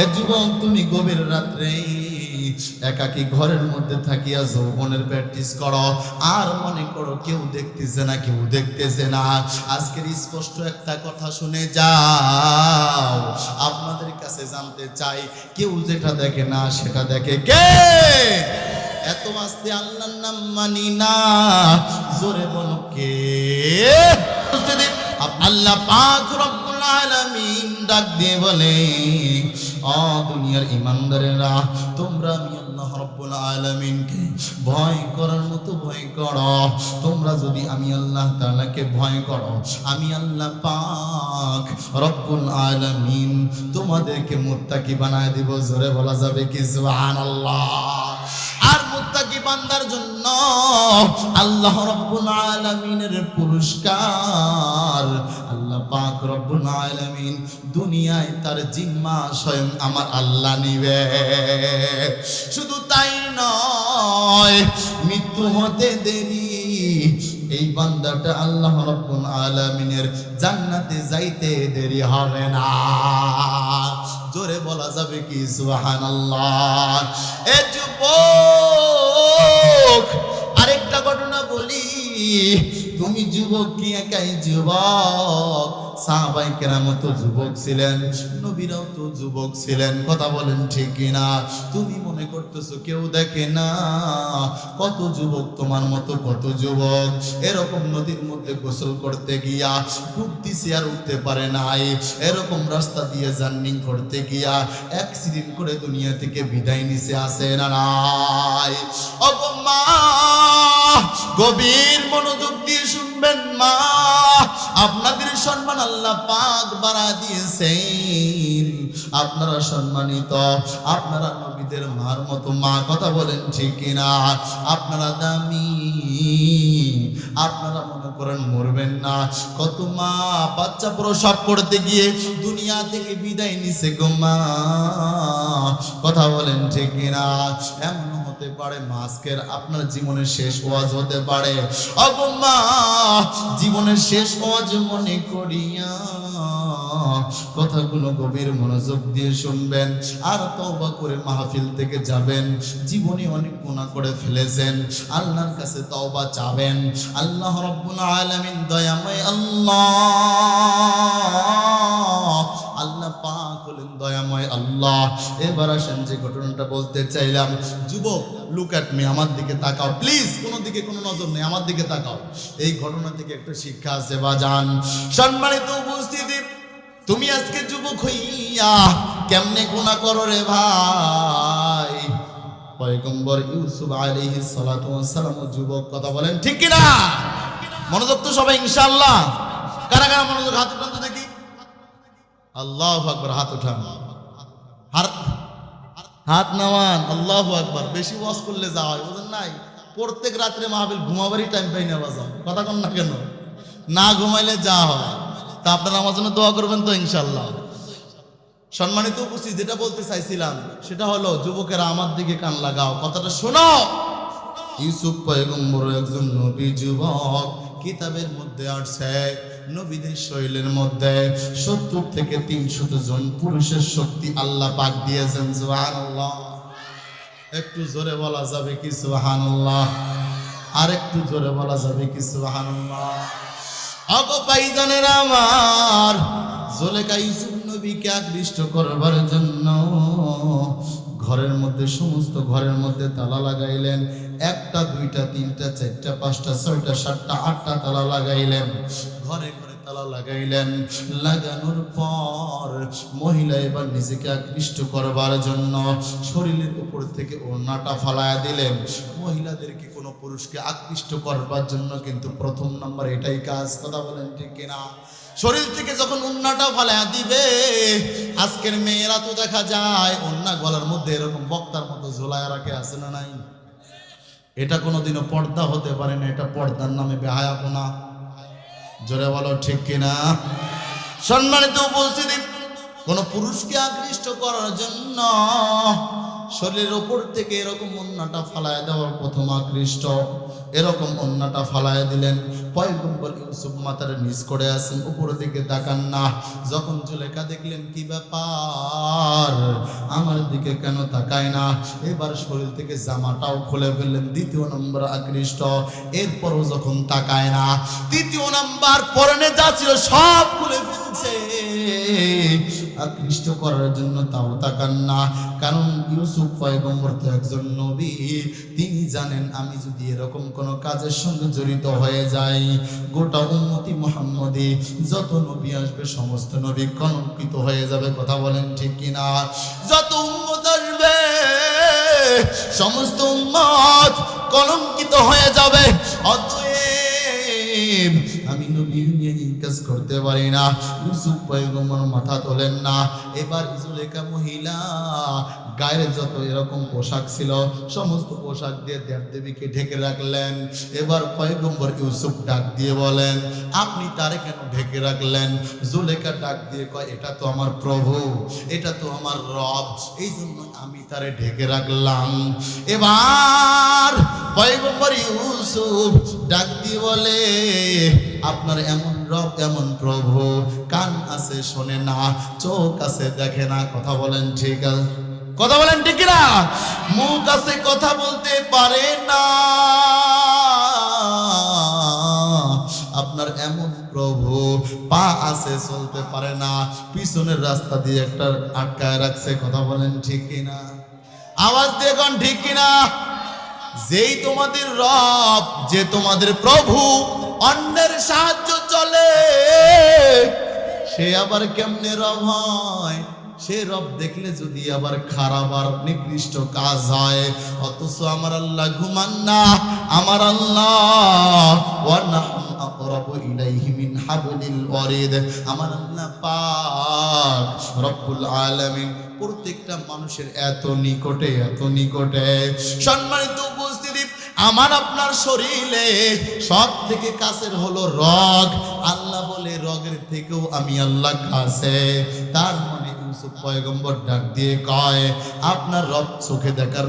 এ তুমি গভীর রাত্রে একাকি ঘরের মধ্যে থাকিয়া যৌবনের প্র্যাকটিস করো। আর মনে করো কেউ দেখতেছে না, কেউ দেখতেছে না। আজকের স্পষ্ট একটা কথা শুনে যাও। আপনাদের কাছে জানতে চাই, কেউ যেটা দেখে না সেটা দেখে কে? এত আস্তে আল্লাহর নাম মানি না, জোরে বলো কে? আল্লাহ পাক রব্বুল আলামিন ডাক দিয়ে বলে অ দুনিয়ার ইমানদারেরা, তোমরা আমি আল্লাহ রব্বুল আলামিনকে ভয় করার মতো ভয় করো। তোমরা যদি আমি আল্লাহ তাআলাকে ভয় করো, আমি আল্লাহ পাক রব্বুল আলামিন তোমাদেরকে মুত্তাকি বানায় দিব। জোরে বলা যাবে কি? সুবহানাল্লাহ। আর মুত্তাকি বান্দার জন্য আল্লাহ রব্বুল আলামিনের পুরস্কার পাক রব্বুল আলামিন দুনিয়ায় তার জিম্মা স্বয়ং আমার আল্লাহ নিবে। শুধু তাই নয়, মৃত্যু হতে দেরি। এই বান্দাটা আল্লাহ রব্বুল আলামিনের জান্নাতে যাইতে দেরি হবে না। জোরে বলা যাবে কি? সুবহানাল্লাহ। এ যুবক, আরেকটা ঘটনা বলি। তুমি যুবক কি একাই যুবক? সাহাবাই কেরাম তো যুবক ছিলেন, নবীরাও তো যুবক ছিলেন, কথা বলেন ঠিক কিনা? তুমি মনে করতেছো কেউ দেখে না? কত যুবক তোমার মতো, কত যুবক? এরকম নদীর মধ্যে গোসল করতে গিয়া ডুব দিছে আর উঠতে পারে নাই। এরকম রাস্তা দিয়ে জার্নিং করতে গিয়া অ্যাক্সিডেন্ট করে দুনিয়া থেকে বিদায় নিছে আসে না নাই? মা গভীর মনোযোগ দিয়ে শুনবেন মা। আপনাদের সম্মান আল্লাহ পাক বাড়া দিয়েছেন। আপনারা সম্মানিত, আপনারা নবীদের মার মতো মা, কথা বলেন ঠিক কিনা? আপনারা দামি, আপনারা মনে করেন মরবেন না। কত মা, বাচ্চা প্রসব করতে গিয়ে দুনিয়া থেকে বিদায় নিছে গো মা। কথা বলেন ঠিক কিনা? এমন হতে পারে, মাস্কের আপনার জীবনের শেষ ওয়াজ হতে পারে। জীবনের শেষ ওয়াজ মনে করিয়া কথাগুলো গভীর মনোযোগ দিয়ে শুনবেন আর তওবা করে মাহফিল থেকে যাবেন। জীবনে অনেক গুনাহ করে ফেলেছেন, আল্লাহর কাছে তওবা চাবেন। আল্লাহ রাব্বুল আলামিন, দয়াময় আল্লাহ। দয়াময় আল্লাহ। এবার আসেন যে ঘটনাটা বলতে চাইলাম। যুবক লুক অ্যাট মি আমার দিকে তাকাও। প্লিজ কোনো দিকে কোনো নজর নেই, আমার দিকে তাকাও। এই ঘটনা থেকে একটা শিক্ষা আছে বা জান সম্মানিত উপস্থিতি, তুমি আজকে যুবক হইয়া কেমনে গুনাহ করো রে ভাই? পয়গম্বর ইউসুফ আলাইহিস সালাতু সালাম যুবক, কথা বলেন ঠিক কি না মনোযোগ তো সবাই, ইনশাআল্লাহ। কারা কারা মনোযোগ হাত আল্লাহ আকবার, হাত উঠান। হাত নামান, আল্লাহ আকবার। বেশি ওয়াজ করলে যা হয়, বুঝেন নাই? প্রত্যেক রাত্রে মাহবিল ঘুমাবারই টাইম পাই না বাজাও কথা কন না কেন? না ঘুমাইলে যা হয়। তা আপনারা আমার জন্য দোয়া করবেন তো ইনশাল্লাহ সম্মানিত উপস্থিত, যেটা বলতে চাইছিলাম, সেটা হলো, যুবকেরা আমার দিকে কান লাগাও। কথাটা শোনো। ইউসুফ পয়গম্বর একজন নবী যুবক, কিতাবের মধ্যে আসছে নবীদের শৈলের মধ্যে সত্তর থেকে তিনশত জন পুরুষের শক্তি আল্লাহ পাক দিয়েছেন, সুবহানাল্লাহ। একটু জোরে বলা যাবে কি, সুবহানাল্লাহ? আর একটু জোরে বলা যাবে কি, সুবহানাল্লাহ? আগো ভাইজানের আমার জোলেকা ইউসুফ নবীকে আকৃষ্ট করবার জন্য ঘরের মধ্যে, সমস্ত ঘরের মধ্যে তালা লাগাইলেন। একটা, দুইটা, তিনটা, চারটা, পাঁচটা, ছয়টা, সাতটা, আটটা তালা লাগাইলেন। ঘরে ঘরে তালা লাগাইলেন। লাগানোর পর মহিলা এবার নিজেকে আকৃষ্ট করবার জন্য শরীরের উপর থেকে ওড়নাটা ফালায়া দিলেন। মহিলাদেরকে কোনো পুরুষকে আকৃষ্ট করবার জন্য কিন্তু প্রথম নাম্বার এটাই কাজ। কথা বলেন ঠিক কিনা? শরীর থেকে যখন উন্নাটা ফালায়া দিবে, আজকের মেয়েরা তো দেখা যায় অন্যা গলার মধ্যে এরকম বক্তার মতো ঝোলায় রাখে, আছে না নাই? এটা কোনোদিনও পর্দা হতে পারে না, এটা পর্দার নামে বেহায়াপনা জোরে বলো ঠিক কিনা? সম্মানিত উপস্থিতি, কোন পুরুষকে আকৃষ্ট করার জন্য শরীরের ওপর থেকে এরকম অন্যটা ফালায় দেওয়ার প্রথম আকৃষ্ট। এরকম অন্যটা ফালায় দিলেন। পয়গম্বর ইউসুফ মাথার নিচ করে আসেন উপরের দিকে তাকান। না, যখন জুলেখা দেখলেন, কি ব্যাপার? দিকে কেন তাকায় না? এবার শরীর থেকে জামাটাও খুলে ফেললেন, দ্বিতীয় নম্বর আকৃষ্ট। এরপরও যখন তাকায় না, তৃতীয় নাম্বার পরনে যা ছিল সব খুলে ফেলছে। আকৃষ্ট করার জন্য তাও তাকান না। কারণ ইউসুফ পয়গম্বর তো একজন নবী। তিনি জানেন আমি যদি এরকম কোন কাজের সঙ্গে জড়িত হয়ে যাই, গোটা উন্নতি মোহাম্মদী যত নবী আসবে, সমস্ত নবী কলঙ্কিত হয়ে যাবে, কথা বলেন ঠিক কিনা? যত উন্মত আসবে, সমস্ত উন্মত কলঙ্কিত হয়ে যাবে। অতএব আমি নবী নিয়ে এই করতে পারি না। ইউসুফ পয়গম্বর মাথা তোলেন না। এবার জুলেখা মহিলা গায়ের যত এরকম পোশাক ছিল, সমস্ত পোশাক দিয়ে দেবদেবীকে ঢেকে রাখলেন। এবার পয়গম্বর ইউসুফ ডাক দিয়ে বলেন, আপনি তারে কেন ঢেকে রাখলেন? জুলেখা ডাক দিয়ে কয়, এটা তো আমার প্রভু, এটা তো আমার রব এই জন্য আমি তারে ঢেকে রাখলাম। এবার পয়গম্বর ইউসুফ ডাক দিয়ে বলে, আপনার এমন রব, এমন প্রভু, কান আছে শোনে না, চোখ আছে দেখে না, কথা বলেন ঠিক আছে? কথা বলেন ঠিক না মুখ আছে কথা বলতে পারে না। আপনার এমন প্রভু, পা আছে চলতে পারে না। পিছনের রাস্তা দিয়ে একটা আটকায় রাখছে, কথা বলেন ঠিক কিনা? আওয়াজ দিয়ে কোন ঠিক কিনা? যেই তোমাদের রব, যে তোমাদের প্রভু, অন্যের সাহায্য চলে, সে আবার কেমনে রব হয়? সে রব দেখলে যদি আবার খারাপ আর নিকৃষ্ট কাজ হয়, অথচ আমার আল্লাহ ঘুমান না। আমার আল্লাহ আমার আল্লাহ পাক রব্বুল আলামিন প্রত্যেকটা মানুষের এত নিকটে এত নিকটে সম্মানিত উপস্থিতি, আমার আপনার শরীরে সব থেকে কাছের হলো রগ। আল্লাহ বলে, রগের থেকেও আমি আল্লাহ কাছে। তার আপনার চোখে দেখার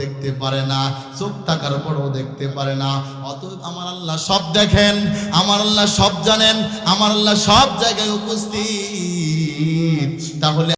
দেখতে পারে না, চোখ থাকার পরও দেখতে পারে না। অত আমার আল্লাহ সব দেখেন, আমার আল্লাহ সব জানেন, আমার আল্লাহ সব জায়গায় উপস্থিত। তাহলে